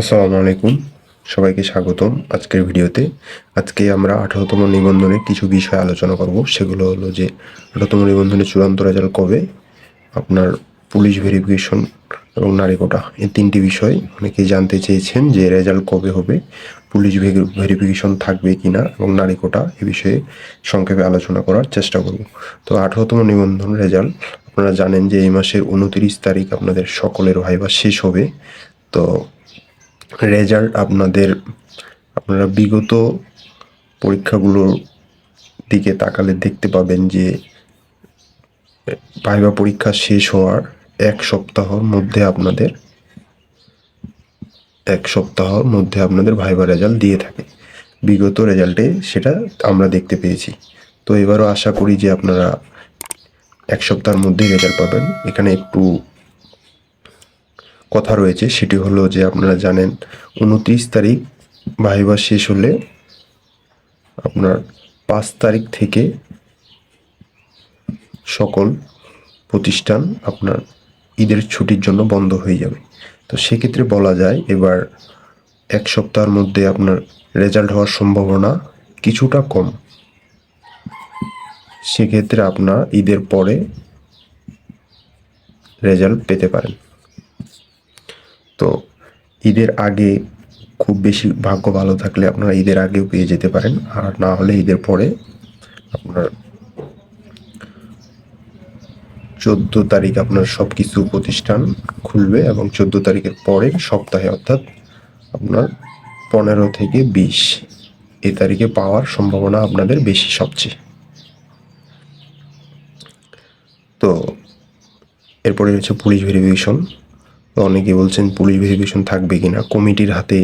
আসসালামু আলাইকুম। সবাইকে স্বাগতম আজকের ভিডিওতে। আজকে আমরা আঠারোতম নিবন্ধনের কিছু বিষয় আলোচনা করব। সেগুলো হলো যে আঠারোতম নিবন্ধনের চূড়ান্ত রেজাল্ট কবে, আপনার পুলিশ ভেরিফিকেশন এবং নারী কোটা, এই তিনটি বিষয় অনেকেই জানতে চেয়েছেন যে রেজাল্ট কবে হবে পুলিশ ভেরিফিকেশন থাকবে কি না এবং নারী কোটা, এ বিষয়ে সংক্ষেপে আলোচনা করার চেষ্টা করব। তো আঠারোতম নিবন্ধন রেজাল্ট আপনারা জানেন যে এই মাসের উনতিরিশ তারিখ আপনাদের সকলের ভাইবা শেষ হবে। তো রেজাল্ট আপনাদের, আপনারা বিগত পরীক্ষাগুলোর দিকে তাকালে দেখতে পাবেন যে ভাইবা পরীক্ষা শেষ হওয়ার এক সপ্তাহর মধ্যে আপনাদের, এক সপ্তাহর মধ্যে আপনাদের ভাইবা রেজাল্ট দিয়ে থাকে। বিগত রেজাল্টে সেটা আমরা দেখতে পেয়েছি। তো এবারও আশা করি যে আপনারা এক সপ্তাহের মধ্যেই রেজাল্ট পাবেন। এখানে একটু কথা রয়েছে, সেটি হলো যে আপনারা জানেন উনত্রিশ তারিখ ভাইবা শেষ হলে আপনার পাঁচ তারিখ থেকে সকল প্রতিষ্ঠান আপনার ঈদের ছুটির জন্য বন্ধ হয়ে যাবে। তো সেক্ষেত্রে বলা যায় এবার এক সপ্তাহের মধ্যে আপনার রেজাল্ট হওয়ার সম্ভাবনা কিছুটা কম। সেক্ষেত্রে আপনার ঈদের পরে রেজাল্ট পেতে পারেন। তো ঈদের আগে খুব বেশি ভাগ্য ভালো থাকলে আপনারা ঈদের আগেও পেয়ে যেতে পারেন। আর না হলে ঈদের পরে আপনার চোদ্দ তারিখ আপনার সব কিছু প্রতিষ্ঠান খুলবে এবং চোদ্দ তারিখের পরের সপ্তাহে অর্থাৎ আপনার পনেরো থেকে বিশ এ তারিখে পাওয়ার সম্ভাবনা আপনাদের বেশি সবচেয়ে। তো এরপরে হচ্ছে পুলিশ ভেরিফিকেশন। অনেকে বলছেন পুলিশ ভেরিফিকেশন থাকবে কিনা, কমিটির হাতে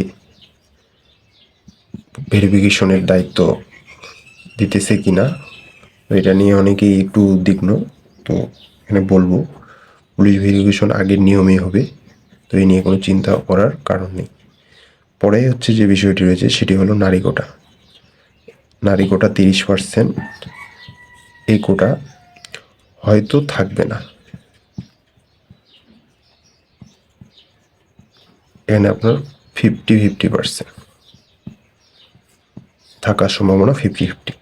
ভেরিফিকেশনের দায়িত্ব দিতেছে কিনা, তো এটা নিয়ে অনেকেই একটু উদ্বিগ্ন। তো এখানে বলব পুলিশ ভেরিফিকেশন আগের নিয়মেই হবে, তো এই নিয়ে কোনো চিন্তা করার কারণ নেই। পরে হচ্ছে যে বিষয়টি রয়েছে, সেটি হলো নারী কোটা। নারী কোটা তিরিশ পার্সেন্ট এই কোটা হয়তো থাকবে না। এখানে আপনার ফিফটি ফিফটি পার্সেন্ট থাকার সম্ভাবনা ফিফটি ফিফটি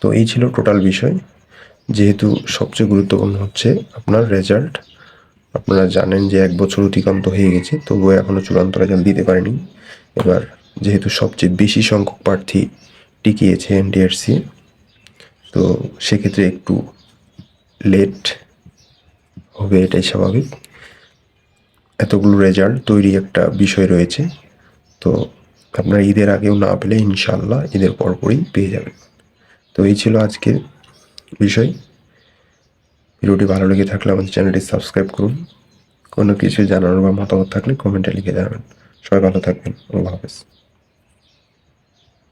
তো এই ছিল টোটাল বিষয়। যেহেতু সবচেয়ে গুরুত্বপূর্ণ হচ্ছে আপনার রেজাল্ট আপনারা জানেন যে এক বছর অতিক্রান্ত হয়ে গেছে, তবুও এখনও চূড়ান্ত রেজাল্ট দিতে পারেনি। এবার যেহেতু সবচেয়ে বেশি সংখ্যক প্রার্থী টিকিয়েছে এনডিআরসি তো সেক্ষেত্রে একটু লেট হবে এটাই স্বাভাবিক। এতগুলো রেজাল্ট তৈরি একটা বিষয় রয়েছে। তো আপনার ঈদের আগেও না পেলে ইনশাল্লাহ ঈদের পরপরই পেয়ে যাবেন। তো এই ছিল আজকের বিষয়। ভিডিওটি ভালো লেগে থাকলে আমাদের চ্যানেলটি সাবস্ক্রাইব করুন। কোনো কিছু জানানোর বা মতামত থাকলে কমেন্টে লিখে জানাবেন। সবাই ভালো থাকবেন। আল্লাহ হাফেজ।